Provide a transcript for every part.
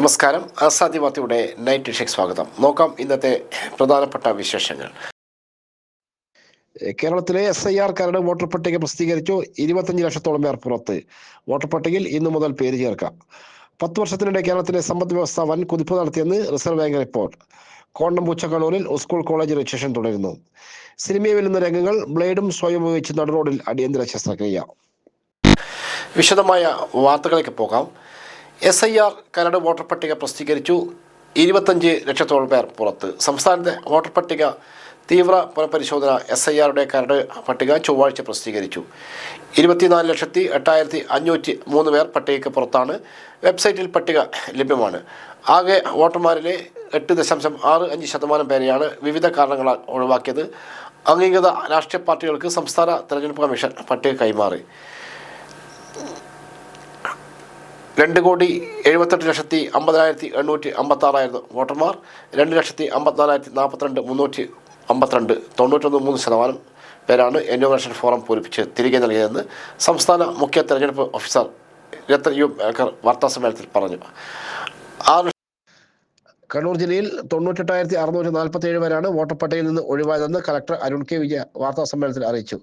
നമസ്കാരം. ആസാദി വാർത്തയുടെ night shake സ്വാഗതം. നോക്കാം ഇന്നത്തെ പ്രധാനപ്പെട്ട വിശേഷങ്ങൾ. കേരളത്തിലെ എസ് ഐ ആർ കാരുടെ വോട്ടർ പട്ടിക പ്രസിദ്ധീകരിച്ചു. ഇരുപത്തഞ്ച് ലക്ഷത്തോളം പേർ പുറത്ത്. വോട്ടർ പട്ടികയിൽ ഇന്നു മുതൽ പേര് ചേർക്കാം. പത്ത് വർഷത്തിനിടെ കേരളത്തിലെ സമ്പദ് വ്യവസ്ഥ വൻ കുതിപ്പ് നടത്തിയെന്ന് റിസർവ് ബാങ്ക് റിപ്പോർട്ട്. കോണ്ടം പൂച്ചക്കണൂരിൽ സ്കൂൾ കോളേജ് രജിസ്ട്രേഷൻ തുടരുന്നു. സിനിമയിൽ വരുന്ന രംഗങ്ങൾ ബ്ലേഡും സ്വയം ഉപയോഗിച്ച് നടുറോഡിൽ അടിയന്തര ശസ്ത്രക്രിയ. വിശദമായ വാർത്തകളിലേക്ക് പോകാം. എസ് ഐ ആർ കരട് വോട്ടർ പട്ടിക പ്രസിദ്ധീകരിച്ചു. ഇരുപത്തഞ്ച് ലക്ഷത്തോളം പേർ പുറത്ത്. സംസ്ഥാനത്തെ വോട്ടർ പട്ടിക തീവ്ര പുനഃപരിശോധന എസ് ഐ ആറുടെ കരട് പട്ടിക ചൊവ്വാഴ്ച പ്രസിദ്ധീകരിച്ചു. ഇരുപത്തിനാല് ലക്ഷത്തി എട്ടായിരത്തി അഞ്ഞൂറ്റി മൂന്ന് പേർ പട്ടികയ്ക്ക് പുറത്താണ്. വെബ്സൈറ്റിൽ പട്ടിക ലഭ്യമാണ്. ആകെ വോട്ടർമാരിലെ എട്ട് ദശാംശം ആറ് അഞ്ച് ശതമാനം പേരെയാണ് വിവിധ കാരണങ്ങളാൽ ഒഴിവാക്കിയത്. അംഗീകൃത രാഷ്ട്രീയ പാർട്ടികൾക്ക് സംസ്ഥാന തെരഞ്ഞെടുപ്പ് കമ്മീഷൻ പട്ടിക കൈമാറി. രണ്ട് കോടി എഴുപത്തെട്ട് ലക്ഷത്തി അമ്പതിനായിരത്തി എണ്ണൂറ്റി അമ്പത്താറായിരുന്നു വോട്ടർമാർ. രണ്ട് ലക്ഷത്തി അമ്പത്തിനാലായിരത്തി നാൽപ്പത്തിരണ്ട് മുന്നൂറ്റി അമ്പത്തിരണ്ട് തൊണ്ണൂറ്റൊന്ന് മൂന്ന് ശതമാനം പേരാണ് എന്യൂമറേഷൻ ഫോറം പൂരിപ്പിച്ച് തിരികെ നൽകിയതെന്ന് സംസ്ഥാന മുഖ്യ തെരഞ്ഞെടുപ്പ് ഓഫീസർ രത്തൻ യു വാർത്താസമ്മേളനത്തിൽ പറഞ്ഞു. ആറ് കണ്ണൂർ ജില്ലയിൽ തൊണ്ണൂറ്റെട്ടായിരത്തി അറുന്നൂറ്റി നാൽപ്പത്തി ഏഴ് പേരാണ് വോട്ടർ പട്ടികയിൽ നിന്ന് ഒഴിവായതെന്ന് കലക്ടർ അരുൺ കെ വിജയ വാർത്താ സമ്മേളനത്തിൽ അറിയിച്ചു.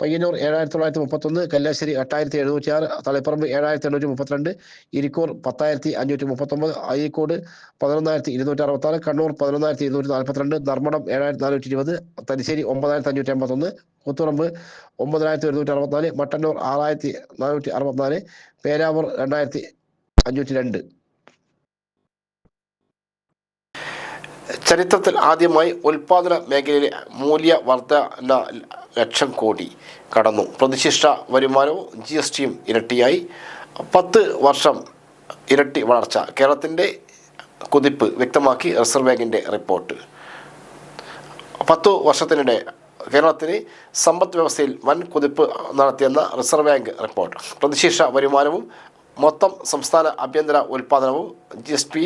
പയ്യന്നൂർ ഏഴായിരത്തി തൊള്ളായിരത്തി മുപ്പത്തൊന്ന് കല്ലാശ്ശേരി എട്ടായിരത്തി എഴുന്നൂറ്റി ആറ് തളിപ്പറമ്പ് ഏഴായിരത്തി എണ്ണൂറ്റി മുപ്പത്തിരണ്ട് ഇരിക്കൂർ പത്തായിരത്തി അഞ്ഞൂറ്റി മുപ്പത്തൊമ്പത് അഴീക്കോട് പതിനൊന്നായിരത്തി ഇരുന്നൂറ്റി അറുപത്താറ് കണ്ണൂർ പതിനൊന്നായിരത്തി ഇരുന്നൂറ്റി നാൽപ്പത്തിരണ്ട് ധർമ്മടം ഏഴായിരത്തി നാനൂറ്റി ഇരുപത് തലശ്ശേരി ഒമ്പതായിരത്തി അഞ്ഞൂറ്റി അമ്പത്തൊന്ന് കൂത്തുറമ്പ് ഒമ്പതിനായിരത്തി ഒരുന്നൂറ്റി അറുപത്തിനാല് മട്ടന്നൂർ ആറായിരത്തി നാനൂറ്റി അറുപത്തിനാല് പേരാവൂർ രണ്ടായിരത്തി അഞ്ഞൂറ്റി രണ്ട് ചരിത്രത്തിൽ ആദ്യമായി ഉൽപാദന മേഖലയിലെ മൂല്യവർദ്ധന ലക്ഷം കോടി കടന്നു. പ്രതിശിഷ്ട വരുമാനവും ജി എസ് ടിയും ഇരട്ടിയായി. പത്ത് വർഷം ഇരട്ടി വളർച്ച. കേരളത്തിന്റെ കുതിപ്പ് വ്യക്തമാക്കി റിസർവ് ബാങ്കിന്റെ റിപ്പോർട്ട്. പത്തു വർഷത്തിനിടെ കേരളത്തിന് സമ്പദ് വ്യവസ്ഥയിൽ വൻ കുതിപ്പ് നടത്തിയെന്ന റിസർവ് ബാങ്ക് റിപ്പോർട്ട്. പ്രതിശീർഷ വരുമാനവും മൊത്തം സംസ്ഥാന ആഭ്യന്തര ഉൽപ്പാദനവും ജി എസ് പി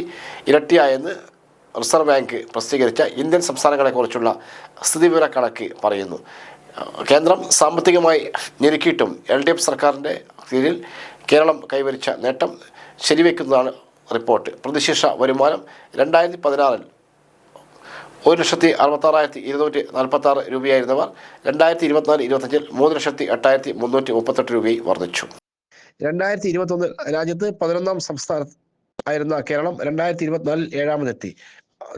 ഇരട്ടിയായെന്ന് റിസർവ് ബാങ്ക് പ്രസിദ്ധീകരിച്ച ഇന്ത്യൻ സംസ്ഥാനങ്ങളെക്കുറിച്ചുള്ള സ്ഥിതിവിവര കണക്ക് പറയുന്നു. കേന്ദ്രം സാമ്പത്തികമായി ഞെരുക്കിയിട്ടും എൽ ഡി എഫ് സർക്കാരിന്റെ കീഴിൽ കേരളം കൈവരിച്ച നേട്ടം ശരിവെക്കുന്നതാണ് റിപ്പോർട്ട്. പ്രതിശീർഷ വരുമാനം രണ്ടായിരത്തി പതിനാറിൽ ഒരു ലക്ഷത്തി അറുപത്താറായിരത്തി ഇരുന്നൂറ്റി നാൽപ്പത്തി ആറ് രൂപയായിരുന്നവർ രണ്ടായിരത്തി ഇരുപത്തിനാല് ഇരുപത്തഞ്ചിൽ മൂന്ന് ലക്ഷത്തി എട്ടായിരത്തി മുന്നൂറ്റി മുപ്പത്തെട്ട് രൂപയായി വർദ്ധിച്ചു. രണ്ടായിരത്തി ഇരുപത്തൊന്നിൽ രാജ്യത്ത് പതിനൊന്നാം സംസ്ഥാന ആയിരുന്ന കേരളം രണ്ടായിരത്തി ഇരുപത്തിനാലിൽ ഏഴാമതെത്തി.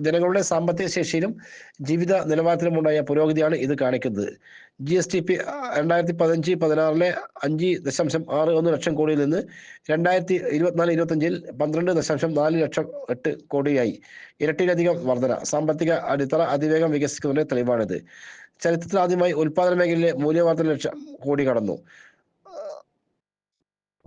ജനങ്ങളുടെ സാമ്പത്തിക ശേഷിയിലും ജീവിത നിലവാരത്തിലും ഉണ്ടായ പുരോഗതിയാണ് ഇത് കാണിക്കുന്നത്. ജി എസ് ടി പി രണ്ടായിരത്തി പതിനഞ്ച് പതിനാറിലെ അഞ്ച് ദശാംശം ആറ് ഒന്ന് ലക്ഷം കോടിയിൽ നിന്ന് രണ്ടായിരത്തി ഇരുപത്തിനാല് ഇരുപത്തഞ്ചിൽ പന്ത്രണ്ട് ദശാംശം നാല് ലക്ഷം എട്ട് കോടിയായി. ഇരട്ടിയിലധികം വർധന. സാമ്പത്തിക അടിത്തറ അതിവേഗം വികസിക്കുന്നതിന്റെ തെളിവാണിത്. ചരിത്രത്തിൽ ആദ്യമായി ഉൽപാദന മേഖലയിലെ മൂല്യവർദ്ധന ലക്ഷം കോടി കടന്നു.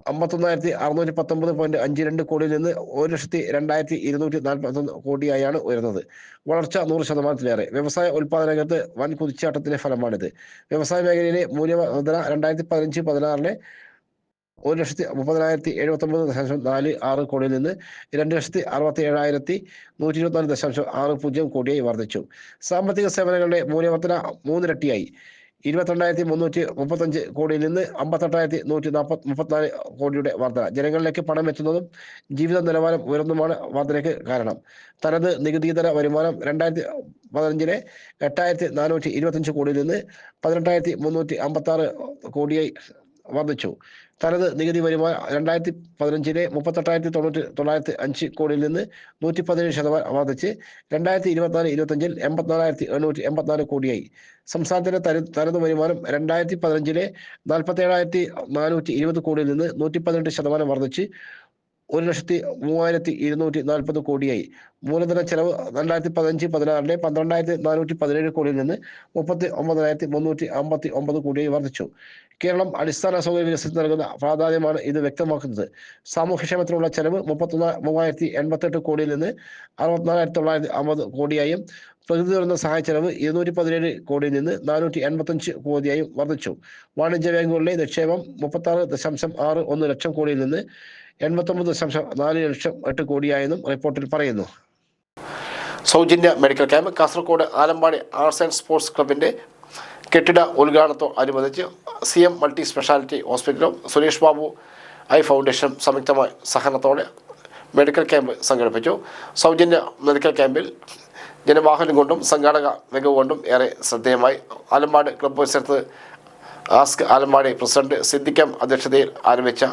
അമ്പത്തൊന്നായിരത്തി അറുന്നൂറ്റി പത്തൊമ്പത് പോയിന്റ് അഞ്ച് രണ്ട് കോടിയിൽ നിന്ന് ഒരു ലക്ഷത്തി രണ്ടായിരത്തി ഇരുന്നൂറ്റി നാൽപ്പത്തൊന്ന് കോടിയായാണ് ഉയർന്നത് വളർച്ച നൂറ് ശതമാനത്തിലേറെ. വ്യവസായ ഉൽപാദന രംഗത്ത് വൻ കുതിച്ചാട്ടത്തിന്റെ ഫലമാണിത്. വ്യവസായ മേഖലയിലെ മൂല്യവർധന രണ്ടായിരത്തി പതിനഞ്ച് പതിനാറിലെ ഒരു ലക്ഷത്തി മുപ്പതിനായിരത്തി എഴുപത്തൊമ്പത് ദശാംശം നാല് ആറ് കോടിയിൽ നിന്ന് രണ്ട് ലക്ഷത്തി അറുപത്തി ഏഴായിരത്തി നൂറ്റി ഇരുപത്തിനാല് ദശാംശം ആറ് പൂജ്യം കോടിയായി വർദ്ധിച്ചു. സാമ്പത്തിക സേവനങ്ങളുടെ മൂല്യവർധന മൂന്നിരട്ടിയായി. ഇരുപത്തിരണ്ടായിരത്തി മുന്നൂറ്റി മുപ്പത്തഞ്ച് കോടിയിൽ നിന്ന് അമ്പത്തെട്ടായിരത്തി നൂറ്റി നാൽപ്പത്തി മുപ്പത്തിനാല് കോടിയുടെ വർധന. ജനങ്ങളിലേക്ക് പണം എത്തുന്നതും ജീവിത നിലവാരം ഉയർന്നതുമാണ് വർധനയ്ക്ക് കാരണം. തനത് നികുതിതര വരുമാനം രണ്ടായിരത്തി പതിനഞ്ചിലെ എട്ടായിരത്തി നാനൂറ്റി ഇരുപത്തഞ്ച് കോടിയിൽ നിന്ന് പതിനെട്ടായിരത്തി മുന്നൂറ്റി അമ്പത്തി ആറ് കോടിയായി വർദ്ധിച്ചു തനത് നികുതി വരുമാനം രണ്ടായിരത്തി പതിനഞ്ചിലെ മുപ്പത്തെട്ടായിരത്തി തൊണ്ണൂറ്റി തൊള്ളായിരത്തി അഞ്ച് കോടിയിൽ നിന്ന് നൂറ്റി പതിനേഴ് ശതമാനം വർദ്ധിച്ച് രണ്ടായിരത്തി ഇരുപത്തിനാല് ഇരുപത്തഞ്ചിൽ എൺപത്തിനാലായിരത്തി എണ്ണൂറ്റി എൺപത്തിനാല് കോടിയായി. സംസ്ഥാനത്തിന്റെ തരു തനത് വരുമാനം രണ്ടായിരത്തി പതിനഞ്ചിലെ നാൽപ്പത്തി ഏഴായിരത്തി നാനൂറ്റി ഇരുപത് കോടിയിൽ നിന്ന് നൂറ്റി പതിനെട്ട് ശതമാനം വർദ്ധിച്ച് ഒരു ലക്ഷത്തി മൂവായിരത്തി ഇരുന്നൂറ്റി നാൽപ്പത് കോടിയായി. മൂലധന ചെലവ് രണ്ടായിരത്തി പതിനഞ്ച് പതിനാറിലെ പന്ത്രണ്ടായിരത്തി നാനൂറ്റി പതിനേഴ് കോടിയിൽ നിന്ന് മുപ്പത്തി ഒമ്പതിനായിരത്തി മുന്നൂറ്റി അമ്പത്തി ഒമ്പത് കോടിയായി വർദ്ധിച്ചു. കേരളം അടിസ്ഥാന സൗകര്യ വികസനത്തിന് നൽകുന്ന പ്രാധാന്യമാണ് ഇത് വ്യക്തമാക്കുന്നത്. സാമൂഹ്യക്ഷേമത്തിനുള്ള ചെലവ് മുപ്പത്തൊന്ന് മൂവായിരത്തി എൺപത്തെട്ട് കോടിയിൽ നിന്ന് അറുപത്തിനാലായിരത്തി തൊള്ളായിരത്തി അമ്പത് കോടിയായും പ്രകൃതി ദുരന്ത സഹായ ചെലവ് ഇരുന്നൂറ്റി പതിനേഴ് കോടിയിൽ നിന്ന് നാനൂറ്റി എൺപത്തഞ്ച് കോടിയായും വർദ്ധിച്ചു. വാണിജ്യ ബാങ്കുകളിലെ നിക്ഷേപം മുപ്പത്താറ് ദശാംശം ആറ് ഒന്ന് ലക്ഷം കോടിയിൽ നിന്ന് എൺപത്തൊമ്പത് ദശാംശം നാല് ലക്ഷം എട്ട് കോടിയായെന്നും റിപ്പോർട്ടിൽ പറയുന്നു. സൗജന്യ medical camp Kasaragod Alampady arts and sports ക്ലബിന്റെ കെട്ടിട ഉദ്ഘാടനത്തോടനുബന്ധിച്ച് സി എം മൾട്ടി സ്പെഷ്യാലിറ്റി ഹോസ്പിറ്റലും സുരേഷ് ബാബു ഐ ഫൗണ്ടേഷനും സംയുക്തമായ സഹകരണത്തോടെ മെഡിക്കൽ ക്യാമ്പ് സംഘടിപ്പിച്ചു. സൗജന്യ മെഡിക്കൽ ക്യാമ്പിൽ ജനവാഹനം കൊണ്ടും സംഘാടക മികവ് കൊണ്ടും ഏറെ ശ്രദ്ധേയമായി. ആലമ്പാട് ക്ലബ് പരിസരത്ത് ആസ്ക് ആലമ്പാടി പ്രസിഡന്റ് സിദ്ദിഖം അധ്യക്ഷതയിൽ ആരംഭിച്ച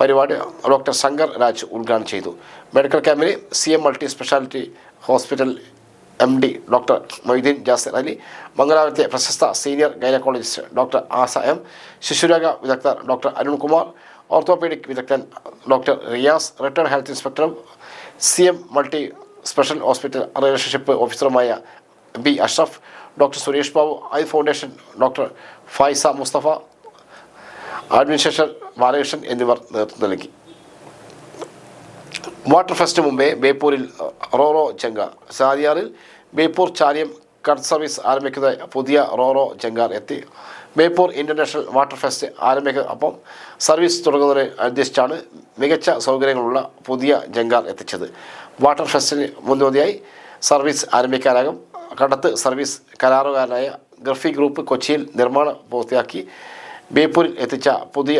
പരിപാടി ഡോക്ടർ ശങ്കർ രാജ് ഉദ്ഘാടനം ചെയ്തു. മെഡിക്കൽ ക്യാമ്പിന് C M multi speciality hospital M D doctor Moideen Jasir Ali മംഗലാപുരത്തെ പ്രശസ്ത senior gynaecologist doctor Asa M. ശിശുരോഗ വിദഗ്ധർ ഡോക്ടർ അരുൺകുമാർ ഓർത്തോപീഡിക് വിദഗ്ധൻ doctor Riyas. Retired health ഇൻസ്പെക്ടറും C M multi special hospital relationship ഓഫീസറുമായ B Ashraf. Doctor Suresh Babu. Eye foundation doctor Faiza Musthafa. Administration Balakrishnan എന്നിവർ നേതൃത്വം നൽകി. Water fest മുമ്പേ ബേപ്പൂരിൽ റോറോ ചെങ്കാർ സാരിയാറിൽ ബേപ്പൂർ ചാലിയം കട്ട് സർവീസ് ആരംഭിക്കുന്ന പുതിയ റോറോ ചെങ്കാർ എത്തി. ബേപ്പൂർ ഇന്റർനാഷണൽ വാട്ടർ ഫെസ്റ്റ് ആരംഭിക്കുന്ന അപ്പം സർവീസ് തുടങ്ങുന്നതിനെ അനുദ്ദേശിച്ചാണ് മികച്ച സൗകര്യങ്ങളുള്ള പുതിയ ജങ്കാർ എത്തിച്ചത്. വാട്ടർ ഫെസ്റ്റിന് മുന്നോടിയായി സർവീസ് ആരംഭിക്കാനാകും. കടത്ത് സർവീസ് കരാറുകാരനായ ഗർഫി ഗ്രൂപ്പ് കൊച്ചിയിൽ നിർമ്മാണം പൂർത്തിയാക്കി. ബേപ്പൂരിൽ എത്തിച്ച പുതിയ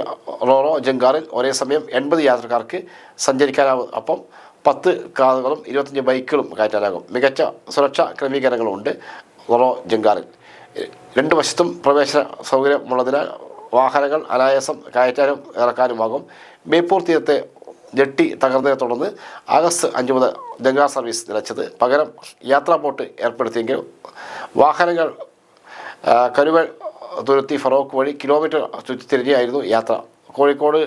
റോറോ ജങ്കാറിൽ ഒരേ സമയം എൺപത് യാത്രക്കാർക്ക് സഞ്ചരിക്കാനാവും. അപ്പം പത്ത് കാറുകളും ഇരുപത്തഞ്ച് ബൈക്കുകളും കയറ്റാനാകും. മികച്ച സുരക്ഷാ ക്രമീകരണങ്ങളുണ്ട് റോറോ ജങ്കാറിൽ രണ്ട് വശത്തും പ്രവേശന സൗകര്യമുള്ളതിനാൽ വാഹനങ്ങൾ അനായാസം കയറ്റാനും ഇറക്കാനുമാകും. ബേപ്പൂർ തീരത്തെ ജെട്ടി തകർന്നതിനെ തുടർന്ന് ആഗസ്റ്റ് അഞ്ച് മുതൽ ഗംഗാ സർവീസ് നിലച്ചത്. പകരം യാത്രാ ബോട്ട് ഏർപ്പെടുത്തിയെങ്കിലും വാഹനങ്ങൾ കരുവ തുരുത്തി ഫറോക്ക് വഴി കിലോമീറ്റർ തിരിഞ്ഞായിരുന്നു യാത്ര. കോഴിക്കോട്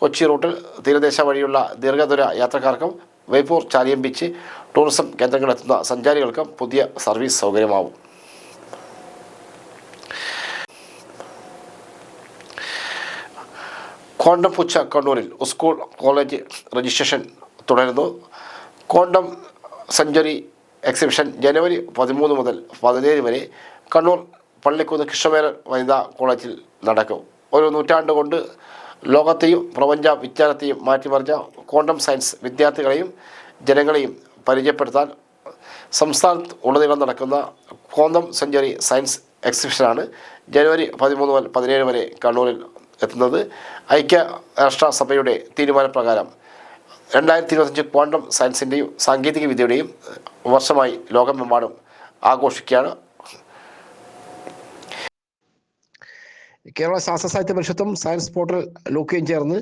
കൊച്ചി റൂട്ടിൽ തീരദേശ വഴിയുള്ള ദീർഘദൂര യാത്രക്കാർക്കും വൈപ്പൂർ ചാലിയം ബീച്ച് ടൂറിസം കേന്ദ്രങ്ങളിലെത്തുന്ന സഞ്ചാരികൾക്കും പുതിയ സർവീസ് സൗകര്യമാവും. കോണ്ടം പുച്ച കണ്ണൂരിൽ സ്കൂൾ കോളേജ് രജിസ്ട്രേഷൻ തുടരുന്നു. കോണ്ടം സെഞ്ചുറി എക്സിബിഷൻ ജനുവരി പതിമൂന്ന് മുതൽ പതിനേഴ് വരെ കണ്ണൂർ പള്ളിക്കുന്ന് കൃഷ്ണമേനൻ വനിതാ കോളേജിൽ നടക്കും. ഒരു നൂറ്റാണ്ട് കൊണ്ട് ലോകത്തെയും പ്രപഞ്ച വിജ്ഞാനത്തെയും മാറ്റിമറിഞ്ഞ ക്വാണ്ടം സയൻസ് വിദ്യാർത്ഥികളെയും ജനങ്ങളെയും പരിചയപ്പെടുത്താൻ സംസ്ഥാനത്ത് ഉടനീളം നടക്കുന്ന ക്വാണ്ടം സെഞ്ചുറി സയൻസ് എക്സിബിഷനാണ് ജനുവരി പതിമൂന്ന് മുതൽ പതിനേഴ് വരെ കണ്ണൂരിൽ എത്തുന്നത്. ഐക്യരാഷ്ട്രസഭയുടെ തീരുമാനപ്രകാരം രണ്ടായിരത്തി ഇരുപത്തഞ്ച് ക്വാണ്ടം സയൻസിന്റെയും സാങ്കേതിക വിദ്യയുടെയും വർഷമായി ലോകമെമ്പാടും ആഘോഷിക്കുകയാണ് കേരള ശാസ്ത്ര സാഹിത്യ പരിഷത്തും സയൻസ് പോർട്ടൽ ലൂക്കയും ചേർന്ന്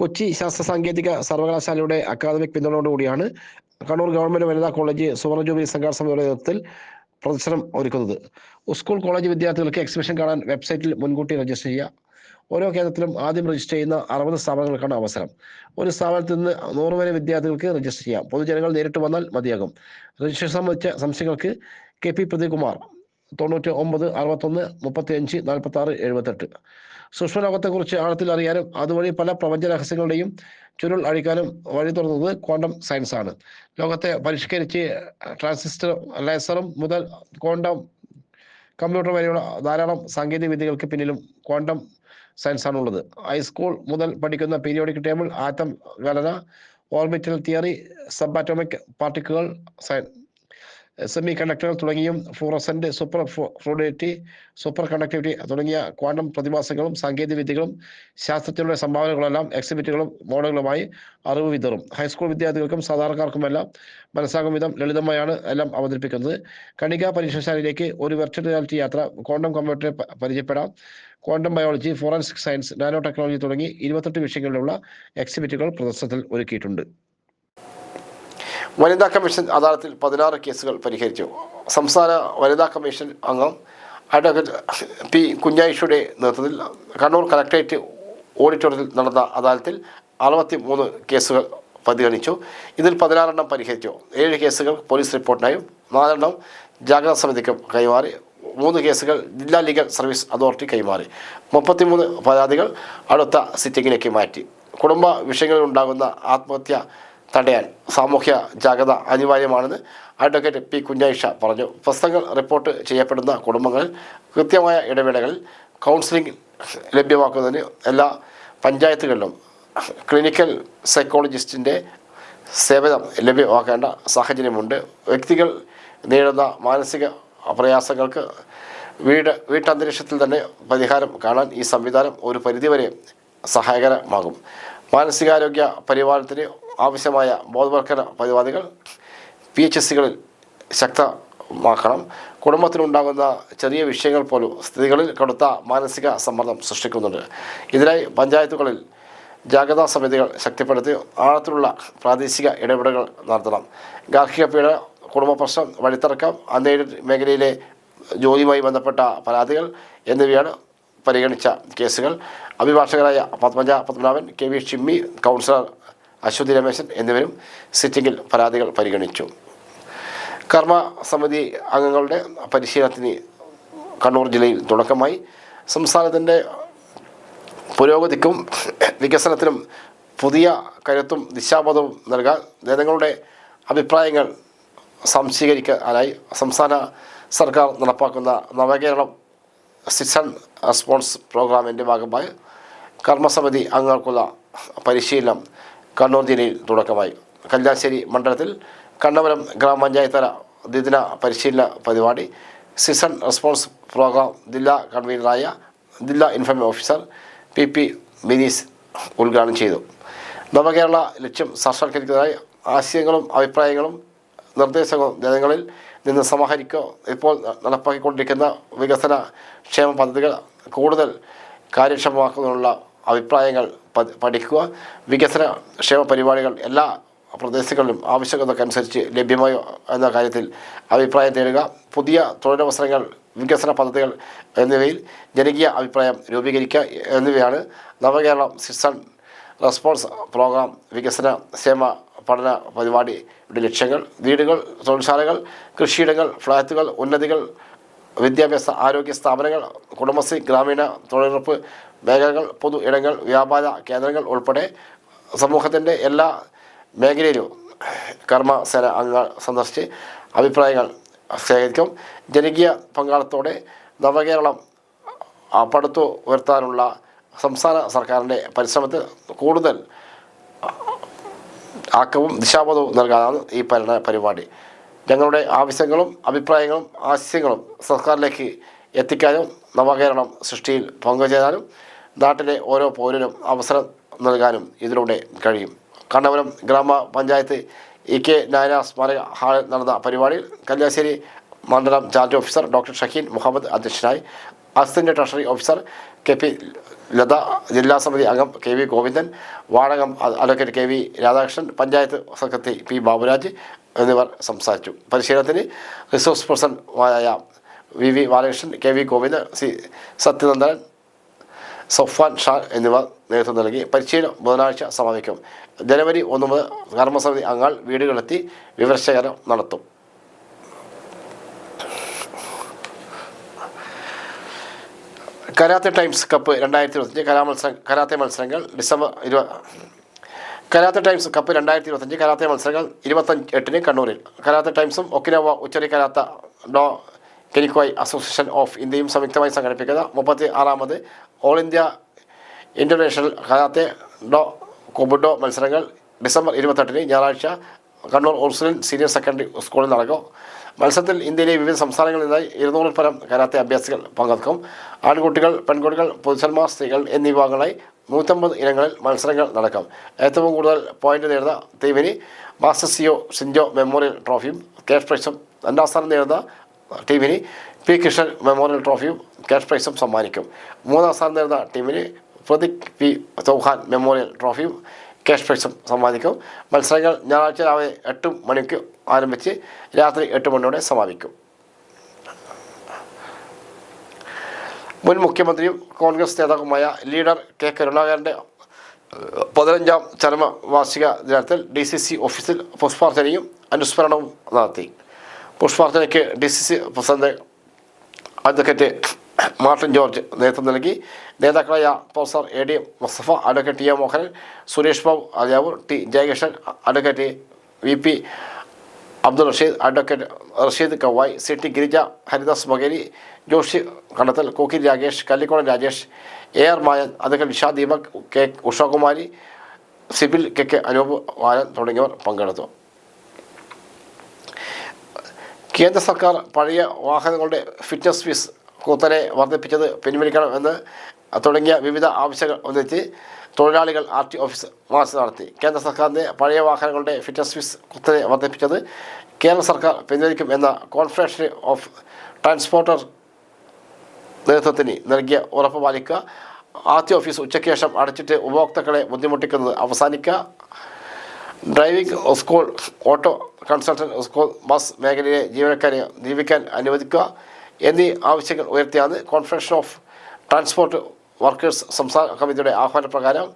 കൊച്ചി ശാസ്ത്ര സാങ്കേതിക സർവകലാശാലയുടെ അക്കാദമിക് പിന്തുണയോടുകൂടിയാണ് കണ്ണൂർ ഗവൺമെന്റ് വനിതാ കോളേജ് സുവർണ ജൂബിലി സംഘാട സമിതിയുടെ നേതൃത്വത്തിൽ പ്രദർശനം ഒരുക്കുന്നത്. സ്കൂൾ കോളേജ് വിദ്യാർത്ഥികൾക്ക് എക്സിബിഷൻ കാണാൻ വെബ്സൈറ്റിൽ മുൻകൂട്ടി രജിസ്റ്റർ ചെയ്യുക. ഓരോ കേന്ദ്രത്തിലും ആദ്യം രജിസ്റ്റർ ചെയ്യുന്ന അറുപത് സ്ഥാപനങ്ങൾക്കാണ് അവസരം. ഒരു സ്ഥാപനത്തിൽ നിന്ന് നൂറ് വരെ വിദ്യാർത്ഥികൾക്ക് രജിസ്റ്റർ ചെയ്യാം. പൊതുജനങ്ങൾ നേരിട്ട് വന്നാൽ മതിയാകും. രജിസ്ട്രേഷൻ സംബന്ധിച്ച സംശയങ്ങൾക്ക് കെ പി പ്രദീപ്കുമാർ തൊണ്ണൂറ്റി ഒമ്പത് അറുപത്തൊന്ന് മുപ്പത്തി അഞ്ച് നാൽപ്പത്തി ആറ് എഴുപത്തെട്ട്. സൂക്ഷ്മലോകത്തെക്കുറിച്ച് ആഴത്തിൽ അറിയാനും അതുവഴി പല പ്രപഞ്ച രഹസ്യങ്ങളുടെയും ചുരുൾ അഴിക്കാനും വഴി തുറന്നത് ക്വാണ്ടം സയൻസ് ആണ്. ലോകത്തെ പരിഷ്കരിച്ച് ട്രാൻസിസ്റ്റർ ലേസറും മുതൽ ക്വാണ്ടം കമ്പ്യൂട്ടർ വരെയുള്ള ധാരാളം സാങ്കേതിക വിദ്യകൾക്ക് പിന്നിലും ക്വാണ്ടം സയൻസ് ആണുള്ളത്. ഹൈസ്കൂൾ മുതൽ പഠിക്കുന്ന പീരിയോഡിക് ടേബിൾ ആറ്റം ഘടന ഓർബിറ്റൽ തിയറി സബ് ആറ്റോമിക് പാർട്ടിക്കുകൾ സെമി കണ്ടക്ടർ തുടങ്ങിയും fluorescent superfluidity superconductivity quantum ക്വാണ്ടം പ്രതിഭാസങ്ങളും സാങ്കേതിക വിദ്യകളും ശാസ്ത്രത്തിലുള്ള സംഭാവനകളെല്ലാം എക്സിബിറ്റുകളും മോഡലുകളുമായി അറിവ് വിതറും. ഹൈസ്കൂൾ വിദ്യാർത്ഥികൾക്കും സാധാരണക്കാർക്കുമെല്ലാം മനസ്സാകും വിധം ലളിതമായാണ് എല്ലാം അവതരിപ്പിക്കുന്നത്. കണിക പരീക്ഷാശാലയിലേക്ക് ഒരു വെർച്വൽ റിയാലിറ്റി യാത്ര ക്വാണ്ടം കമ്പ്യൂട്ടറെ പരിചയപ്പെടാം. Quantum biology forensic science nanotechnology തുടങ്ങി ഇരുപത്തെട്ട് വിഷയങ്ങളിലുള്ള എക്സിബിറ്റുകൾ പ്രദർശനത്തിൽ ഒരുക്കിയിട്ടുണ്ട്. വനിതാ കമ്മീഷൻ അദാലത്തിൽ പതിനാറ് കേസുകൾ പരിഹരിച്ചു. സംസ്ഥാന വനിതാ കമ്മീഷൻ അംഗം അഡ്വക്കേറ്റ് പി കുഞ്ഞായിഷയുടെ നേതൃത്വത്തിൽ കണ്ണൂർ കലക്ടറേറ്റ് ഓഡിറ്റോറിയത്തിൽ നടന്ന അദാലത്തിൽ അറുപത്തി മൂന്ന് കേസുകൾ പരിഗണിച്ചു. ഇതിൽ പതിനാറെണ്ണം പരിഹരിച്ചു. ഏഴ് കേസുകൾ പോലീസ് റിപ്പോർട്ടിനായും നാലെണ്ണം ജാഗ്രതാ സമിതിക്കും കൈമാറി. മൂന്ന് കേസുകൾ ജില്ലാ ലീഗൽ സർവീസ് അതോറിറ്റി കൈമാറി. മുപ്പത്തിമൂന്ന് പരാതികൾ അടുത്ത സിറ്റിംഗിലേക്ക് മാറ്റി. കുടുംബ വിഷയങ്ങളിൽ ഉണ്ടാകുന്ന ആത്മഹത്യ തടയാൻ സാമൂഹ്യ ജാഗ്രത അനിവാര്യമാണെന്ന് അഡ്വക്കേറ്റ് പി കുഞ്ഞായിഷ പറഞ്ഞു. പ്രശ്നങ്ങൾ റിപ്പോർട്ട് ചെയ്യപ്പെടുന്ന കുടുംബങ്ങൾ കൃത്യമായ ഇടവേളകളിൽ കൗൺസിലിംഗ് ലഭ്യമാക്കുന്നതിന് എല്ലാ പഞ്ചായത്തുകളിലും ക്ലിനിക്കൽ സൈക്കോളജിസ്റ്റിന്റെ സേവനം ലഭ്യമാക്കേണ്ട സാഹചര്യമുണ്ട്. വ്യക്തികൾ നേരിടുന്ന മാനസിക പ്രയാസങ്ങൾക്ക് വീട് വീട്ടന്തരീക്ഷത്തിൽ തന്നെ പരിഹാരം കാണാൻ ഈ സംവിധാനം ഒരു പരിധിവരെ സഹായകരമാകും. മാനസികാരോഗ്യ പരിപാലനത്തിന് ആവശ്യമായ ബോധവൽക്കരണ പരിപാടികൾ പി എച്ച് എസ് സികളിൽ ശക്തമാക്കണം. കുടുംബത്തിനുണ്ടാകുന്ന ചെറിയ വിഷയങ്ങൾ പോലും സ്ത്രീകളിൽ കടുത്ത മാനസിക സമ്മർദ്ദം സൃഷ്ടിക്കുന്നുണ്ട്. ഇതിനായി പഞ്ചായത്തുകളിൽ ജാഗ്രതാ സമിതികൾ ശക്തിപ്പെടുത്തി ആഴത്തിലുള്ള പ്രാദേശിക ഇടപെടലുകൾ നടത്തണം. ഗാർഹിക പീഡന കുടുംബ പ്രശ്നം വഴിത്തർക്കം അൺഎയ്ഡഡ് മേഖലയിലെ ജോലിയുമായി ബന്ധപ്പെട്ട പരാതികൾ എന്നിവയാണ് പരിഗണിച്ച കേസുകൾ. അഭിഭാഷകരായ Padmaja Padmanabhan K V Shimmi councillor Aswathy Rameshan എന്നിവരും സിറ്റിംഗിൽ പരാതികൾ പരിഗണിച്ചു. കർമ്മ സമിതി അംഗങ്ങളുടെ പരിശീലനത്തിന് കണ്ണൂർ ജില്ലയിൽ തുടക്കമായി. സംസ്ഥാനത്തിന്റെ പുരോഗതിക്കും വികസനത്തിനും പുതിയ കരുത്തും ദിശാബോധവും നൽകാൻ ജനങ്ങളുടെ അഭിപ്രായങ്ങൾ സംശീകരിക്കാനായി സംസ്ഥാന സർക്കാർ നടപ്പാക്കുന്ന നവകേരളം സിറ്റിസൺ റെസ്പോൺസ് പ്രോഗ്രാമിന്റെ ഭാഗമായി കർമ്മസമിതി അംഗങ്ങൾക്കുള്ള പരിശീലനം കണ്ണൂർ ജില്ലയിൽ തുടക്കമായി. കല്യാശ്ശേരി മണ്ഡലത്തിൽ കണ്ണപുരം ഗ്രാമപഞ്ചായത്ത് തല ദ്വിദിന പരിശീലന പരിപാടി സിസൺ റെസ്പോൺസ് പ്രോഗ്രാം ജില്ലാ കൺവീനറായ ജില്ലാ information officer P P Minees ഉദ്ഘാടനം ചെയ്തു. നവകേരള ലക്ഷ്യം സാക്ഷാത്കരിക്കുന്നതിനായി ആശയങ്ങളും അഭിപ്രായങ്ങളും നിർദ്ദേശങ്ങളും ജനങ്ങളിൽ നിന്ന് സമാഹരിക്കുക ഇപ്പോൾ നടപ്പാക്കിക്കൊണ്ടിരിക്കുന്ന വികസന ക്ഷേമ പദ്ധതികൾ കൂടുതൽ കാര്യക്ഷമമാക്കുന്നതിനുള്ള അഭിപ്രായങ്ങൾ പഠിക്കുക. വികസന ക്ഷേമ പരിപാടികൾ എല്ലാ പ്രദേശങ്ങളിലും ആവശ്യകതക്കനുസരിച്ച് ലഭ്യമായോ എന്ന കാര്യത്തിൽ അഭിപ്രായം തേടുക. പുതിയ തൊഴിലവസരങ്ങൾ വികസന പദ്ധതികൾ എന്നിവയിൽ ജനകീയ അഭിപ്രായം രൂപീകരിക്കുക എന്നിവയാണ് നവകേരളം സിസൺ റെസ്പോൺസ് പ്രോഗ്രാം വികസന ക്ഷേമ പഠന പരിപാടിയുടെ ലക്ഷ്യങ്ങൾ വീടുകൾ തൊഴിൽശാലകൾ കൃഷിയിടങ്ങൾ ഫ്ലാറ്റുകൾ ഉന്നതികൾ വിദ്യാഭ്യാസ ആരോഗ്യ സ്ഥാപനങ്ങൾ കുടുംബശ്രീ ഗ്രാമീണ തൊഴിലുറപ്പ് മേഖലകൾ പൊതു ഇടങ്ങൾ വ്യാപാര കേന്ദ്രങ്ങൾ ഉൾപ്പെടെ സമൂഹത്തിന്റെ എല്ലാ മേഖലയിലും കർമ്മസേന അംഗങ്ങൾ സന്ദർശിച്ച് അഭിപ്രായങ്ങൾ ശേഖരിക്കും. ജനകീയ പങ്കാളിത്തോടെ നവകേരളം പടുത്തു ഉയർത്താനുള്ള സംസ്ഥാന സർക്കാരിന്റെ പരിശ്രമത്തിൽ കൂടുതൽ ആക്കവും ദിശാബോധവും നൽകാനാണ് ഈ പരിണ പരിപാടി. ഞങ്ങളുടെ ആവശ്യങ്ങളും അഭിപ്രായങ്ങളും ആശയങ്ങളും സർക്കാരിലേക്ക് എത്തിക്കാനും നവകേരളം സൃഷ്ടിയിൽ പങ്കുചേരാനും നാട്ടിലെ ഓരോ പൗരനും അവസരം നൽകാനും ഇതിലൂടെ കഴിയും. കണ്ണപുരം ഗ്രാമപഞ്ചായത്ത് ഇ കെ നായന സ്മാരക ഹാളിൽ നടന്ന പരിപാടിയിൽ കല്യാശ്ശേരി മണ്ഡലം charge officer doctor Shaheen Muhammad അധ്യക്ഷനായി assistant treasury officer K P Latha ജില്ലാ സമിതി അംഗം K V Govindan വാടകം advocate K V Radhakrishnan panchayat secretary P Baburaj എന്നിവർ സംസാരിച്ചു. പരിശീലനത്തിന് resource പേഴ്സണായ V V Balakrishnan K V Govindan C Sathyanandan Sofan Shah എന്നിവർ നേതൃത്വം നൽകി. പരിശീലനം ബുധനാഴ്ച സമാപിക്കും. ജനുവരി ഒന്ന് മുതൽ കർമ്മസമിതി അംഗങ്ങൾ വീടുകളെത്തി വിവരശേഖരണം നടത്തും. കരാത്തെ ടൈംസ് കപ്പ് രണ്ടായിരത്തി ഇരുപത്തഞ്ച് കലാ മത്സരം കരാത്തെ മത്സരങ്ങൾ ഡിസംബർ ഇരുപ കരാത്തെ ടൈംസ് കപ്പ് രണ്ടായിരത്തി ഇരുപത്തഞ്ച് കരാത്തെ മത്സരങ്ങൾ ഇരുപത്തഞ്ച് എട്ടിന് കണ്ണൂരിൽ. കരാത്തെ ടൈംസും ഒക്കിനവ ഉച്ചരി കരാത്ത ഡോ കെനിക്കോയ് അസോസിയേഷൻ ഓഫ് ഇന്ത്യയും സംയുക്തമായി സംഘടിപ്പിക്കുന്ന മുപ്പത്തി ആറാമത് all India international karate do kobudo മത്സരങ്ങൾ ഡിസംബർ ഇരുപത്തെട്ടിന് ഞായറാഴ്ച കണ്ണൂർ ഉർസുലിൻ സീനിയർ സെക്കൻഡറി സ്കൂളിൽ നടക്കും. മത്സരത്തിൽ ഇന്ത്യയിലെ വിവിധ സംസ്ഥാനങ്ങളിൽ നിന്നായി ഇരുന്നൂറിൽ പരം കരാത്തെ അഭ്യാസികൾ പങ്കെടുക്കും. ആൺകുട്ടികൾ പെൺകുട്ടികൾ പുരുഷന്മാർ സ്ത്രീകൾ എന്നീ വിഭാഗങ്ങളായി നൂറ്റമ്പത് ഇനങ്ങളിൽ മത്സരങ്ങൾ നടക്കും. ഏറ്റവും കൂടുതൽ പോയിന്റ് നേടുന്ന ടീമിന് മാസ്റ്റർ സിഒ സിൻജോ മെമ്മോറിയൽ ട്രോഫിയും ക്യാഷ് പ്രൈസും രണ്ടാം സ്ഥാനം നേടുന്ന ടീമിന് പി കൃഷ്ണൻ മെമ്മോറിയൽ ട്രോഫിയും ക്യാഷ് പ്രൈസും സമ്മാനിക്കും. മൂന്നാം സ്ഥാനം നേടുന്ന ടീമിന് പ്രതീക് പി ചൗഹാൻ മെമ്മോറിയൽ ട്രോഫിയും ക്യാഷ് പ്രൈസും സമ്മാനിക്കും മത്സരങ്ങൾ ഞായറാഴ്ച രാവിലെ എട്ട് മണിക്ക് ആരംഭിച്ച് രാത്രി എട്ട് മണിയോടെ സമാപിക്കും. മുൻ മുഖ്യമന്ത്രിയും കോൺഗ്രസ് നേതാവുമായ ലീഡർ കെ കരുണാകരന്റെ പതിനഞ്ചാം ചരമ വാർഷിക ദിനത്തിൽ ഡി സി സി ഓഫീസിൽ പുഷ്പാർച്ചനയും അനുസ്മരണവും നടത്തി. പുഷ്പാർച്ചനയ്ക്ക് D C C president advocate Martin George നേതൃത്വം നൽകി. നേതാക്കളായ professor A D Mustafa advocate T A Mohanan Suresh Babu Aliyavoor T Jayakrishnan advocate V P Abdul Rasheed advocate Rasheed Kavvayi C T Girija Haridas Mogeri Joshy Kandathil Kokkiri Rakesh Kallikolan Rajesh A R Mayan advocate Nisha Deepak K Ushakumari Sibil K K Anoop Varan തുടങ്ങിയവർ പങ്കെടുത്തു. കേന്ദ്ര സർക്കാർ പഴയ വാഹനങ്ങളുടെ fitness fees കുത്തനെ വർദ്ധിപ്പിച്ചത് പിൻവലിക്കണം എന്ന് തുടങ്ങിയ വിവിധ ആവശ്യങ്ങൾ ഉന്നയിച്ച് തൊഴിലാളികൾ ആർ ടി ഓഫീസ് മാർച്ച് നടത്തി. കേന്ദ്ര സർക്കാരിന്റെ പഴയ വാഹനങ്ങളുടെ ഫിറ്റ്നസ് ഫീസ് കുത്തനെ വർദ്ധിപ്പിച്ചത് കേരള സർക്കാർ പിൻവലിക്കും എന്ന കോൺഫെഡറേഷൻ ഓഫ് ട്രാൻസ്പോർട്ടർ നേതൃത്വത്തിന് നൽകിയ ഉറപ്പ് പാലിക്കുക. ആർ ടി ഓഫീസ് ഉച്ചയ്ക്ക് ശേഷം അടച്ചിട്ട് ഉപഭോക്താക്കളെ ബുദ്ധിമുട്ടിക്കുന്നത് അവസാനിക്കുക. Driving school auto consultant school bus മേഖലയിലെ ജീവനക്കാരെ ജീവിക്കാൻ അനുവദിക്കുക. എന്നീ ആവശ്യങ്ങൾ ഉയർത്തിയാണ് കോൺഫെഡറേഷൻ ഓഫ് ട്രാൻസ്പോർട്ട് വർക്കേഴ്സ് സംസ്ഥാന കമ്മിറ്റിയുടെ ആഹ്വാനപ്രകാരം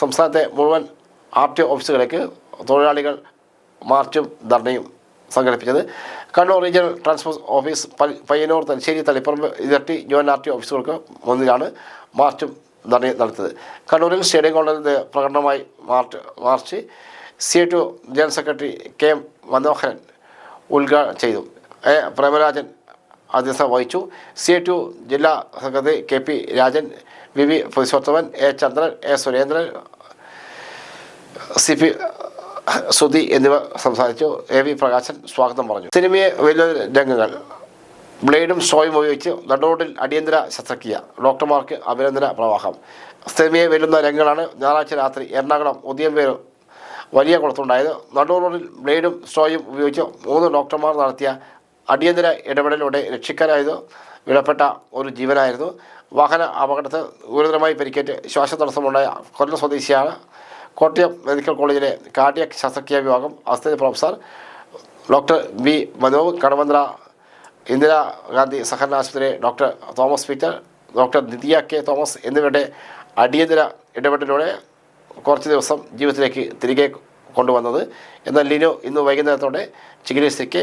സംസ്ഥാനത്തെ മുഴുവൻ ആർ ടി ഓഫീസുകളിലേക്ക് തൊഴിലാളികൾ മാർച്ചും ധർണയും സംഘടിപ്പിച്ചത്. Kannur regional transport office Payyanur Thalassery Taliparamba Iritty joint R T ഓഫീസുകൾക്ക് മുന്നിലാണ് മാർച്ചും ധർണയും നടത്തിയത് കണ്ണൂരിൽ സ്റ്റേഡിയം കോളേജിന്റെ പ്രകടനമായി march march C to general secretary K M Manoharan ഉദ്ഘാടനം ചെയ്തു. എ. പ്രേമരാജൻ അധ്യക്ഷത വഹിച്ചു. സി ടു ജില്ലാ secretary K P Rajan V V Purushothaman A Chandran A Surendran C P Sudhi എന്നിവർ സംസാരിച്ചു. എ വി പ്രകാശൻ സ്വാഗതം പറഞ്ഞു. സിനിമയെ വലിയ രംഗങ്ങൾ. ബ്ലേഡും സോയും ഉപയോഗിച്ച് നടുറോഡിൽ അടിയന്തര ശസ്ത്രക്രിയ. ഡോക്ടർമാർക്ക് അഭിനന്ദന പ്രവാഹം. സിനിമയെ വെല്ലുന്ന രംഗങ്ങളാണ് ഞായറാഴ്ച രാത്രി എറണാകുളം ഉദയംപേര് വലിയ കുളത്തുണ്ടായത് നടുറോഡിൽ ബ്ലേഡും സ്ട്രോയും ഉപയോഗിച്ച് മൂന്ന് ഡോക്ടർമാർ നടത്തിയ അടിയന്തര ഇടപെടലിലൂടെ രക്ഷിക്കാനായതോ വിലപ്പെട്ട ഒരു ജീവനായിരുന്നു. വാഹന അപകടത്തിൽ ഗുരുതരമായി പരിക്കേറ്റ് ശ്വാസതടസ്സമുണ്ടായ കൊല്ലം സ്വദേശിയാണ് കോട്ടയം മെഡിക്കൽ കോളേജിലെ കാർഡിയക് ശസ്ത്രക്രിയാ വിഭാഗം അസിസ്റ്റന്റ് പ്രൊഫസർ ഡോക്ടർ വി മനോവ് കടവന്ത്ര ഇന്ദിരാഗാന്ധി സഹകരണ ആശുപത്രി doctor Thomas Peter doctor Nithiya K Thomas എന്നിവരുടെ അടിയന്തര ഇടപെടലിലൂടെ കുറച്ച് ദിവസം ജീവിതത്തിലേക്ക് തിരികെ കൊണ്ടുവന്നത്. എന്നാൽ ലിനോ ഇന്ന് വൈകുന്നേരത്തോടെ ചികിത്സയ്ക്ക്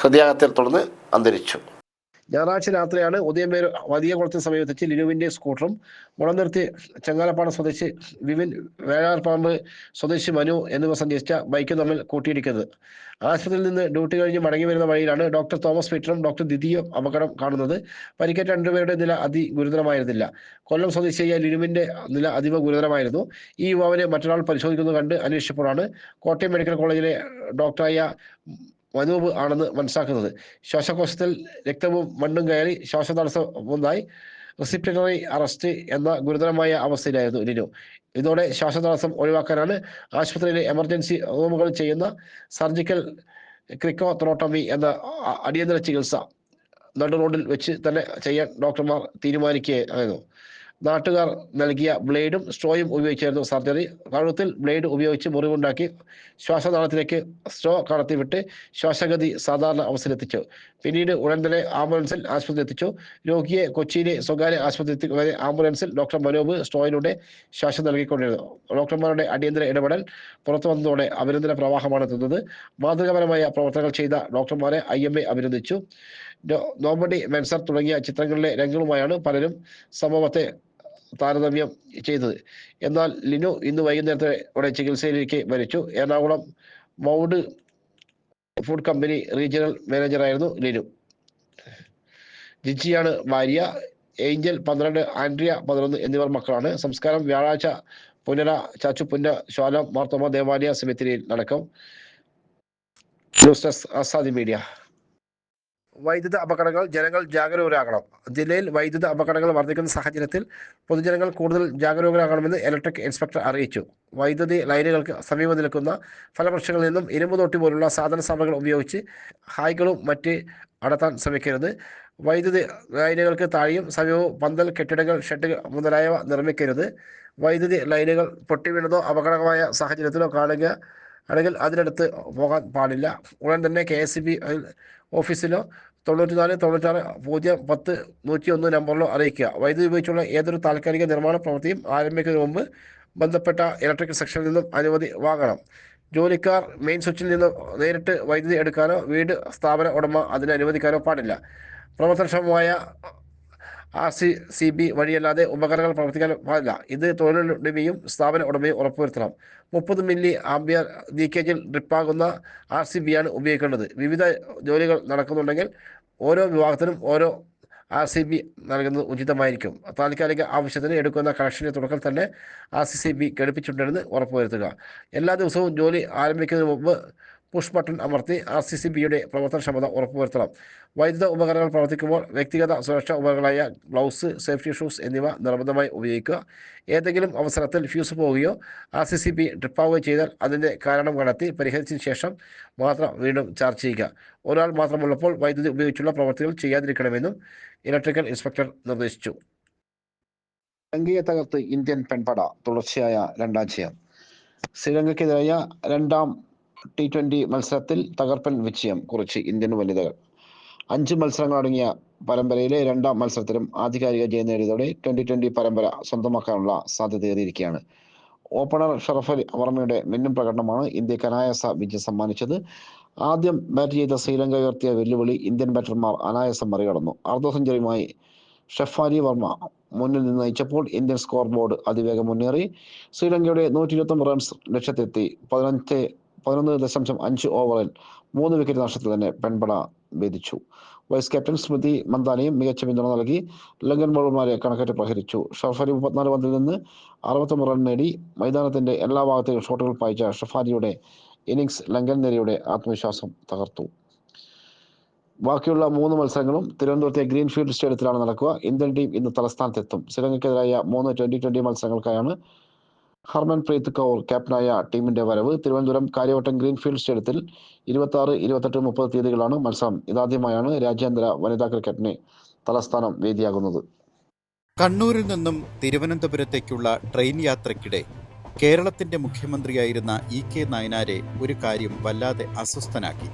ഹൃദയാഘാതത്തെ തുടർന്ന് അന്തരിച്ചു. ഞായറാഴ്ച രാത്രിയാണ് ഉദയംപേര് വലിയ കുളത്തിന് സമീപത്തെച്ച് ലിനുവിന്റെ സ്കൂട്ടറും മുളം നിർത്തി ചങ്ങാലപ്പാടം സ്വദേശി വിവിൻ വേഴാർപാമ്പ് സ്വദേശി മനു എന്നിവർ സഞ്ചരിച്ച ബൈക്കും തമ്മിൽ കൂട്ടിയിടിക്കുന്നത്. ആശുപത്രിയിൽ നിന്ന് ഡ്യൂട്ടി കഴിഞ്ഞ് മടങ്ങി വരുന്ന വഴിയിലാണ് ഡോക്ടർ തോമസ് പീറ്ററും ഡോക്ടർ ദിദിയും അപകടം കാണുന്നത്. പരിക്കേറ്റ രണ്ടുപേരുടെ നില അതിഗുരുതരമായിരുന്നില്ല കൊല്ലം സ്വദേശിയായ ലിനുവിന്റെ നില അതീവ ഗുരുതരമായിരുന്നു. ഈ യുവാവിനെ മറ്റൊരാൾ പരിശോധിക്കുന്നത് കണ്ട് അന്വേഷിച്ചപ്പോഴാണ് കോട്ടയം മെഡിക്കൽ കോളേജിലെ ഡോക്ടറായ മനൂപ് ആണെന്ന് മനസ്സിലാക്കുന്നത്. ശ്വാസകോശത്തിൽ രക്തവും മണ്ണും കയറി ശ്വാസതടസ്സം ഒന്നായി റെസിപ്പിറ്ററി അറസ്റ്റ് എന്ന ഗുരുതരമായ അവസ്ഥയിലായിരുന്നു ലിനു. ഇതോടെ ശ്വാസതടസ്സം ഒഴിവാക്കാനാണ് ആശുപത്രിയിലെ എമർജൻസി റൂമുകൾ ചെയ്യുന്ന സർജിക്കൽ ക്രിക്കോത്രോട്ടമി എന്ന അടിയന്തര ചികിത്സ നടു റോഡിൽ വെച്ച് തന്നെ ചെയ്യാൻ ഡോക്ടർമാർ തീരുമാനിക്കുകയായിരുന്നു. നാട്ടുകാർ നൽകിയ ബ്ലേഡും സ്ട്രോയും ഉപയോഗിച്ചായിരുന്നു സർജറി. കഴുത്തിൽ ബ്ലേഡ് ഉപയോഗിച്ച് മുറിവുണ്ടാക്കി ശ്വാസനാളത്തിലേക്ക് സ്ട്രോ കടത്തിവിട്ട് ശ്വാസഗതി സാധാരണ അവസ്ഥയിലെത്തിച്ചു. പിന്നീട് ഉടൻ തന്നെ ആംബുലൻസിൽ ആശുപത്രി എത്തിച്ചു. രോഗിയെ കൊച്ചിയിലെ സ്വകാര്യ ആശുപത്രി വരെ ആംബുലൻസിൽ ഡോക്ടർ മനോബ് സ്ട്രോയിലൂടെ ശ്വാസം നൽകിക്കൊണ്ടിരുന്നു. ഡോക്ടർമാരുടെ അടിയന്തര ഇടപെടൽ പുറത്തു വന്നതോടെ അഭിനന്ദന പ്രവാഹമാണ് എത്തുന്നത് മാതൃകാപരമായ പ്രവർത്തനങ്ങൾ ചെയ്ത ഡോക്ടർമാരെ ഐ എം എ അഭിനന്ദിച്ചു. നോബഡി മെൻസർ തുടങ്ങിയ ചിത്രങ്ങളിലെ രംഗങ്ങളുമായാണ് പലരും സംഭവത്തെ താരതമ്യം ചെയ്തത്. എന്നാൽ ലിനു ഇന്ന് വൈകുന്നേരത്തെ ഇവിടെ ചികിത്സയിലേക്ക് മരിച്ചു. എറണാകുളം മൗഡ് ഫുഡ് കമ്പനി റീജിയണൽ മാനേജറായിരുന്നു ലിനു. ജിജിയാണ് ഭാര്യ. ഏഞ്ചൽ പന്ത്രണ്ട് ആൻഡ്രിയ പതിനൊന്ന് എന്നിവർ മക്കളാണ്. സംസ്കാരം വ്യാഴാഴ്ച പുനര ചാച്ചുപുന്ന ശ്വാലം മാർത്തോമ ദേവാലയ സെമിത്തിരിയിൽ നടക്കും. News desk Azadi media. വൈദ്യുത അപകടങ്ങൾ ജനങ്ങൾ ജാഗരൂകരാകണം. ജില്ലയിൽ വൈദ്യുത അപകടങ്ങൾ വർദ്ധിക്കുന്ന സാഹചര്യത്തിൽ പൊതുജനങ്ങൾ കൂടുതൽ ജാഗരൂകരാകണമെന്ന് ഇലക്ട്രിക് ഇൻസ്പെക്ടർ അറിയിച്ചു. വൈദ്യുതി ലൈനുകൾക്ക് സമീപം നിൽക്കുന്ന ഫലവൃക്ഷങ്ങളിൽ നിന്നും ഇരുമ്പ് തൊട്ടി പോലുള്ള സാധന സാമഗ്രികൾ ഉപയോഗിച്ച് ഹായ്കളും മറ്റ് അടത്താൻ ശ്രമിക്കരുത്. വൈദ്യുതി ലൈനുകൾക്ക് താഴെയും സമീപവും പന്തൽ കെട്ടിടങ്ങൾ ഷെഡ് മുതലായവ നിർമ്മിക്കരുത്. വൈദ്യുതി ലൈനുകൾ പൊട്ടി വീണതോ അപകടകരമായ സാഹചര്യത്തിലോ കാണുക അല്ലെങ്കിൽ അതിനടുത്ത് പോകാൻ പാടില്ല. ഉടൻ തന്നെ കെ എസ് ഓഫീസിലോ തൊണ്ണൂറ്റിനാല് തൊണ്ണൂറ്റാറ് പൂജ്യം പത്ത് നൂറ്റി ഒന്ന് നമ്പറിലോ അറിയിക്കുക. വൈദ്യുതി ഉപയോഗിച്ചുള്ള ഏതൊരു താൽക്കാലിക നിർമ്മാണ പ്രവൃത്തിയും ആരംഭിക്കുന്നതിന് മുമ്പ് ബന്ധപ്പെട്ട ഇലക്ട്രിക് സെക്ഷനിൽ നിന്നും അനുമതി വാങ്ങണം. ജോലിക്കാർ മെയിൻ സ്വിച്ചിൽ നിന്ന് നേരിട്ട് വൈദ്യുതി എടുക്കാനോ വീട് സ്ഥാപന ഉടമ അതിന് അനുവദിക്കാനോ പാടില്ല. പ്രവർത്തനക്ഷമമായ ആർ സി സി ബി വഴിയല്ലാതെ ഉപകരണങ്ങൾ പ്രവർത്തിക്കാൻ പാടില്ല. ഇത് തൊഴിലുടമയും സ്ഥാപന ഉടമയും ഉറപ്പുവരുത്തണം. മുപ്പത് മില്ലി ആംബിയർ ലീക്കേജിൽ ഡ്രിപ്പാകുന്ന ആർ സി ആണ് ഉപയോഗിക്കേണ്ടത്. വിവിധ ജോലികൾ നടക്കുന്നുണ്ടെങ്കിൽ ഓരോ വിഭാഗത്തിനും ഓരോ ആർ സി ബി നൽകുന്നത് ഉചിതമായിരിക്കും. താൽക്കാലിക ആവശ്യത്തിന് എടുക്കുന്ന കണക്ഷന്റെ തുടക്കം തന്നെ ആർ സി സി ബി ഘടിപ്പിച്ചിട്ടുണ്ടെന്ന് ഉറപ്പുവരുത്തുക. എല്ലാ ദിവസവും ജോലി ആരംഭിക്കുന്നതിന് മുമ്പ് പുഷ് ബട്ടൺ അമർത്തി ആർ സി സി ബിയുടെ പ്രവർത്തനക്ഷമത ഉറപ്പുവരുത്തണം. വൈദ്യുത ഉപകരണങ്ങൾ പ്രവർത്തിക്കുമ്പോൾ വ്യക്തിഗത സുരക്ഷാ ഉപകരണങ്ങളായ ഗ്ലൗസ് സേഫ്റ്റി ഷൂസ് എന്നിവ നിർബന്ധമായി ഉപയോഗിക്കുക. ഏതെങ്കിലും അവസരത്തിൽ ഫ്യൂസ് പോവുകയോ ആർ സി സി ബി ട്രിപ്പാവുകയോ ചെയ്താൽ അതിന്റെ കാരണം കണ്ടെത്തി പരിഹരിച്ചതിന് ശേഷം മാത്രം വീണ്ടും ചാർജ് ചെയ്യുക. ഒരാൾ മാത്രമുള്ളപ്പോൾ വൈദ്യുതി ഉപയോഗിച്ചുള്ള പ്രവർത്തികൾ ചെയ്യാതിരിക്കണമെന്നും ഇലക്ട്രിക്കൽ ഇൻസ്പെക്ടർ നിർദ്ദേശിച്ചു. ലങ്കയെ തകർത്ത് ഇന്ത്യൻ പെൺപട തുടർച്ചയായ രണ്ടാം ജയം. ശ്രീലങ്കയ്ക്കെതിരായ രണ്ടാം ടി ട്വന്റി മത്സരത്തിൽ തകർപ്പൻ വിജയം കുറിച്ച് ഇന്ത്യൻ വനിതകൾ. അഞ്ച് മത്സരങ്ങളടങ്ങിയ പരമ്പരയിലെ രണ്ടാം മത്സരത്തിലും ആധികാരിക ജയം നേടിയതോടെ ട്വന്റി ട്വന്റി പരമ്പര സ്വന്തമാക്കാനുള്ള സാധ്യതയേറിയിരിക്കുകയാണ്. ഓപ്പണർ ഷറഫ് അലി വർമ്മയുടെ മിന്നും പ്രകടനമാണ് ഇന്ത്യയ്ക്ക് അനായാസ വിജയം സമ്മാനിച്ചത്. ആദ്യം ബാറ്റ് ചെയ്ത ശ്രീലങ്ക ഉയർത്തിയ വെല്ലുവിളി ഇന്ത്യൻ ബാറ്റർമാർ അനായാസം മറികടന്നു. അർദ്ധ സെഞ്ചുറിയുമായി ഷഫാലി വർമ്മ മുന്നിൽ നിന്ന് നയിച്ചപ്പോൾ ഇന്ത്യൻ സ്കോർ ബോർഡ് അതിവേഗം മുന്നേറി. ശ്രീലങ്കയുടെ നൂറ്റി ഇരുപത്തൊമ്പത് റൺസ് ലക്ഷ്യത്തെത്തി പതിനഞ്ച് പതിനൊന്ന് ദശാംശം അഞ്ച് ഓവറിൽ മൂന്ന് വിക്കറ്റ് നഷ്ടത്തിൽ തന്നെ പെൺപട ഭേദിച്ചു വൈസ് ക്യാപ്റ്റൻ സ്മൃതി മന്ദാനയും മികച്ച പിന്തുണ നൽകി ലങ്കൻ ബോളർമാരെ കണക്കറ്റ് പ്രഹരിച്ചു. ഷഫാലി മുപ്പത്തിനാല് പന്തിൽ നിന്ന് അറുപത്തൊമ്പത് റൺ നേടി മൈതാനത്തിന്റെ എല്ലാ ഭാഗത്തേക്കും ഷോട്ടുകൾ പായിച്ച ഷഫാനിയുടെ ഇന്നിംഗ്സ് ലങ്കൻ നിരയുടെ ആത്മവിശ്വാസം തകർത്തു. ബാക്കിയുള്ള മൂന്ന് മത്സരങ്ങളും തിരുവനന്തപുരത്തെ ഗ്രീൻഫീൽഡ് സ്റ്റേഡിയത്തിലാണ് നടക്കുക. ഇന്ത്യൻ ടീം ഇന്ന് തലസ്ഥാനത്തെത്തും. ശ്രീലങ്കയ്ക്കെതിരായ മൂന്ന് ട്വന്റി ട്വന്റി മത്സരങ്ങൾക്കായാണ് ഹർമൻപ്രീത് കൗർ ക്യാപ്റ്റനായ ടീമിന്റെ വരവ്. തിരുവനന്തപുരം കാര്യവട്ടം ഗ്രീൻഫീൽഡ് സ്റ്റേഡിയത്തിൽ ഇരുപത്തി ആറ് ഇരുപത്തെട്ട് മുപ്പത് തീയതികളാണ് മത്സരം. ഇതാദ്യമായാണ് രാജ്യാന്തര വനിതാ ക്രിക്കറ്റിന് തലസ്ഥാനം വേദിയാകുന്നത്. കണ്ണൂരിൽ നിന്നും തിരുവനന്തപുരത്തേക്കുള്ള ട്രെയിൻ യാത്രയ്ക്കിടെ കേരളത്തിന്റെ മുഖ്യമന്ത്രിയായിരുന്ന ഇ കെ നായനാരെ ഒരു കാര്യം വല്ലാതെ അസ്വസ്ഥനാക്കി.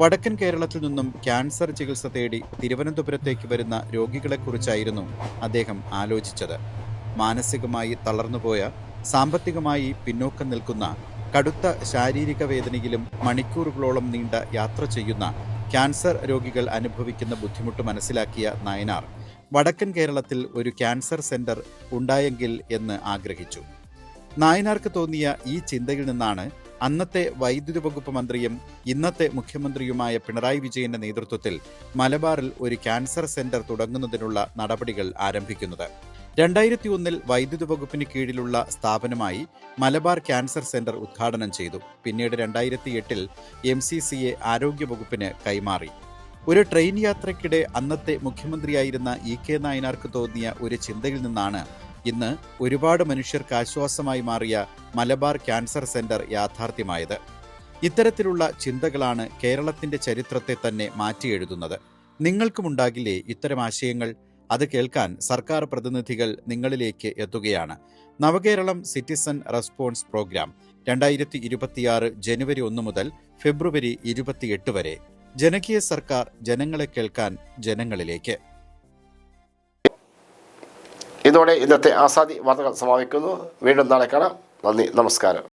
വടക്കൻ കേരളത്തിൽ നിന്നും ക്യാൻസർ ചികിത്സ തേടി തിരുവനന്തപുരത്തേക്ക് വരുന്ന രോഗികളെക്കുറിച്ചായിരുന്നു അദ്ദേഹം ആലോചിച്ചത്. മാനസികമായി തളർന്നുപോയ സാമ്പത്തികമായി പിന്നോക്കം നിൽക്കുന്ന കടുത്ത ശാരീരിക വേദനയിലും മണിക്കൂറുകളോളം നീണ്ട യാത്ര ചെയ്യുന്ന ക്യാൻസർ രോഗികൾ അനുഭവിക്കുന്ന ബുദ്ധിമുട്ട് മനസ്സിലാക്കിയ നയനാർ വടക്കൻ കേരളത്തിൽ ഒരു ക്യാൻസർ സെന്റർ ഉണ്ടായെങ്കിൽ എന്ന് ആഗ്രഹിച്ചു. നായനാർക്ക് തോന്നിയ ഈ ചിന്തയിൽ നിന്നാണ് അന്നത്തെ വൈദ്യുതി വകുപ്പ് മന്ത്രിയും ഇന്നത്തെ മുഖ്യമന്ത്രിയുമായ പിണറായി വിജയന്റെ നേതൃത്വത്തിൽ മലബാറിൽ ഒരു ക്യാൻസർ സെന്റർ തുടങ്ങുന്നതിനുള്ള നടപടികൾ ആരംഭിക്കുന്നത്. രണ്ടായിരത്തി ഒന്നിൽ വൈദ്യുതി വകുപ്പിന് കീഴിലുള്ള സ്ഥാപനമായി മലബാർ ക്യാൻസർ സെന്റർ ഉദ്ഘാടനം ചെയ്തു. പിന്നീട് രണ്ടായിരത്തി എട്ടിൽ എം സി സി എ ആരോഗ്യവകുപ്പിന് കൈമാറി. ഒരു ട്രെയിൻ യാത്രയ്ക്കിടെ അന്നത്തെ മുഖ്യമന്ത്രിയായിരുന്ന ഇ കെ നായനാർക്ക് തോന്നിയ ഒരു ചിന്തയിൽ നിന്നാണ് ഇന്ന് ഒരുപാട് മനുഷ്യർക്ക് ആശ്വാസമായി മാറിയ മലബാർ ക്യാൻസർ സെന്റർ യാഥാർത്ഥ്യമായത്. ഇത്തരത്തിലുള്ള ചിന്തകളാണ് കേരളത്തിന്റെ ചരിത്രത്തെ തന്നെ മാറ്റിയെഴുതുന്നത്. നിങ്ങൾക്കുമുണ്ടാകില്ലേ ഇത്തരം ആശയങ്ങൾ? അത് കേൾക്കാൻ സർക്കാർ പ്രതിനിധികൾ നിങ്ങളിലേക്ക് എത്തുകയാണ്. നവകേരളം സിറ്റിസൺ റെസ്പോൺസ് പ്രോഗ്രാം രണ്ടായിരത്തി ഇരുപത്തിയാറ് ജനുവരി ഒന്ന് മുതൽ ഫെബ്രുവരി ഇരുപത്തിയെട്ട് വരെ. ജനകീയ സർക്കാർ ജനങ്ങളെ കേൾക്കാൻ ജനങ്ങളിലേക്ക്. ഇതോടെ ഇന്നത്തെ ആസാദി വാർത്തകൾ സമാപിക്കുന്നു. വീണ്ടും നാളെ കാണാം. നന്ദി നമസ്കാരം.